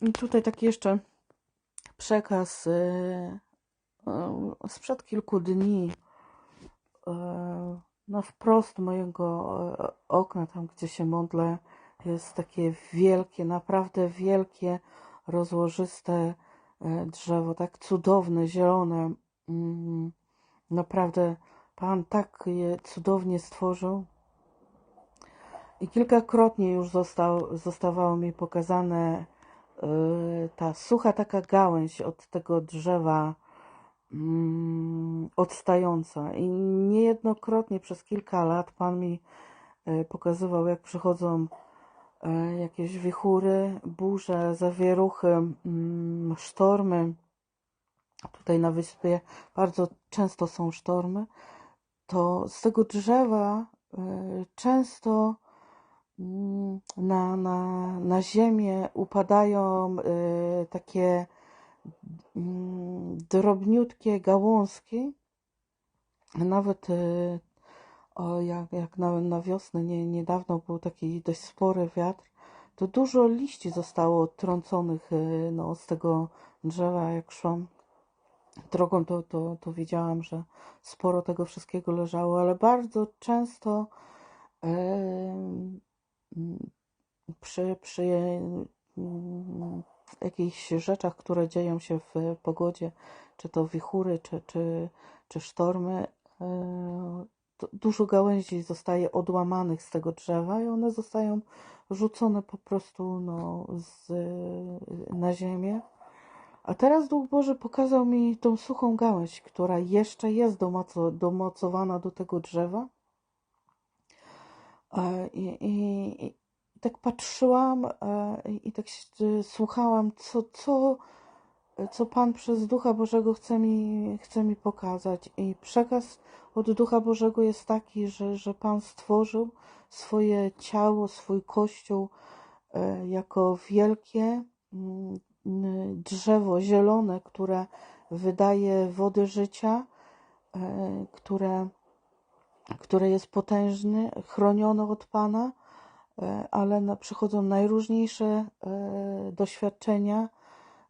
I tutaj taki jeszcze przekaz e, e, sprzed kilku dni e, no wprost mojego okna, tam gdzie się modlę, jest takie wielkie, naprawdę wielkie, rozłożyste drzewo, tak cudowne, zielone. Mm, Naprawdę Pan tak je cudownie stworzył. I kilkakrotnie już został, zostawało mi pokazane ta sucha taka gałęź od tego drzewa mm, odstająca. I niejednokrotnie przez kilka lat Pan mi e, pokazywał, jak przychodzą e, jakieś wichury, burze, zawieruchy, mm, sztormy. Tutaj na wyspie bardzo często są sztormy. To z tego drzewa często na, na, na ziemię upadają e, takie mm, drobniutkie gałązki. Nawet e, o, jak, jak na, na wiosnę nie, niedawno był taki dość spory wiatr, to dużo liści zostało odtrąconych e, no, z tego drzewa. Jak szłam drogą, to, to, to widziałam, że sporo tego wszystkiego leżało, ale bardzo często mm, przy, przy mm, jakichś rzeczach, które dzieją się w pogodzie, czy to wichury, czy, czy, czy sztormy, e, dużo gałęzi zostaje odłamanych z tego drzewa i one zostają rzucone po prostu no, z, na ziemię. A teraz Duch Boży pokazał mi tą suchą gałęź, która jeszcze jest domoco, domocowana do tego drzewa. E, I, i, i tak patrzyłam e, i tak się- słuchałam, co, co, co Pan przez Ducha Bożego chce mi, chce mi pokazać. I przekaz od Ducha Bożego jest taki, że, że Pan stworzył swoje ciało, swój kościół e, jako wielkie mm, drzewo zielone, które wydaje wody życia, e, które, które jest potężny, chronione od Pana, e, ale przychodzą najróżniejsze e, doświadczenia,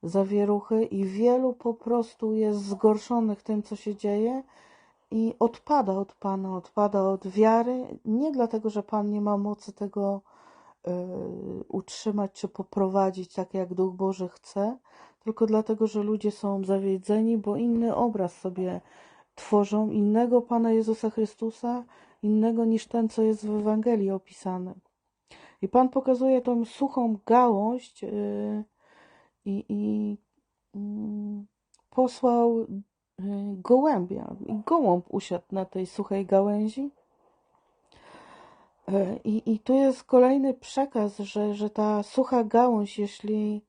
zawieruchy i wielu po prostu jest zgorszonych tym, co się dzieje i odpada od Pana, odpada od wiary, nie dlatego, że Pan nie ma mocy tego e, utrzymać czy poprowadzić tak, jak Duch Boży chce, tylko dlatego, że ludzie są zawiedzeni, bo inny obraz sobie tworzą, innego Pana Jezusa Chrystusa, innego niż ten, co jest w Ewangelii opisany. I Pan pokazuje tą suchą gałąź yy, i, i mm, posłał yy, gołębia. I gołąb usiadł na tej suchej gałęzi. E, I, I tu jest kolejny przekaz, że, że ta sucha gałąź, jeśli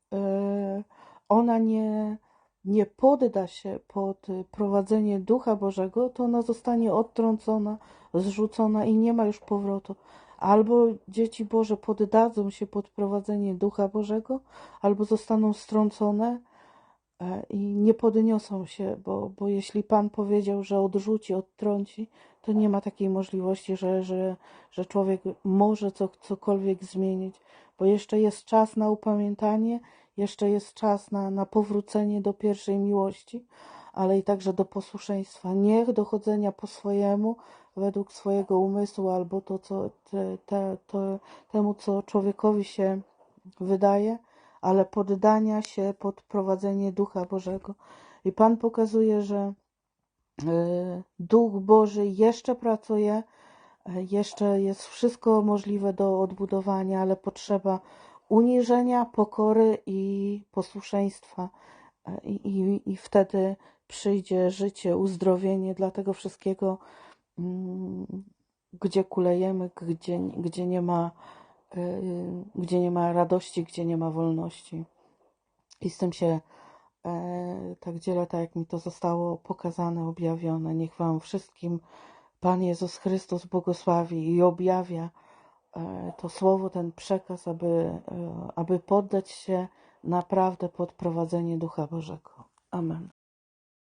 ona nie, nie podda się pod prowadzenie Ducha Bożego, to ona zostanie odtrącona, zrzucona i nie ma już powrotu. Albo dzieci Boże poddadzą się pod prowadzenie Ducha Bożego, albo zostaną strącone e, i nie podniosą się, bo, bo jeśli Pan powiedział, że odrzuci, odtrąci, to nie ma takiej możliwości, że, że, że człowiek może co, cokolwiek zmienić, bo jeszcze jest czas na upamiętanie, jeszcze jest czas na, na powrócenie do pierwszej miłości, ale i także do posłuszeństwa. Niech dochodzenia po swojemu, według swojego umysłu, albo to, co, te, te, to, temu, co człowiekowi się wydaje, ale poddania się pod prowadzenie Ducha Bożego. I Pan pokazuje, że e, Duch Boży jeszcze pracuje, e, jeszcze jest wszystko możliwe do odbudowania, ale potrzeba uniżenia, pokory i posłuszeństwa. E, I, i, i wtedy przyjdzie życie, uzdrowienie dla tego wszystkiego, mm, gdzie kulejemy, gdzie, gdzie, nie ma, y, gdzie nie ma radości, gdzie nie ma wolności. I z tym się e, tak dzielę, tak jak mi to zostało pokazane, objawione. Niech Wam wszystkim Pan Jezus Chrystus błogosławi i objawia e, to słowo, ten przekaz, aby, e, aby poddać się naprawdę pod prowadzenie Ducha Bożego. Amen.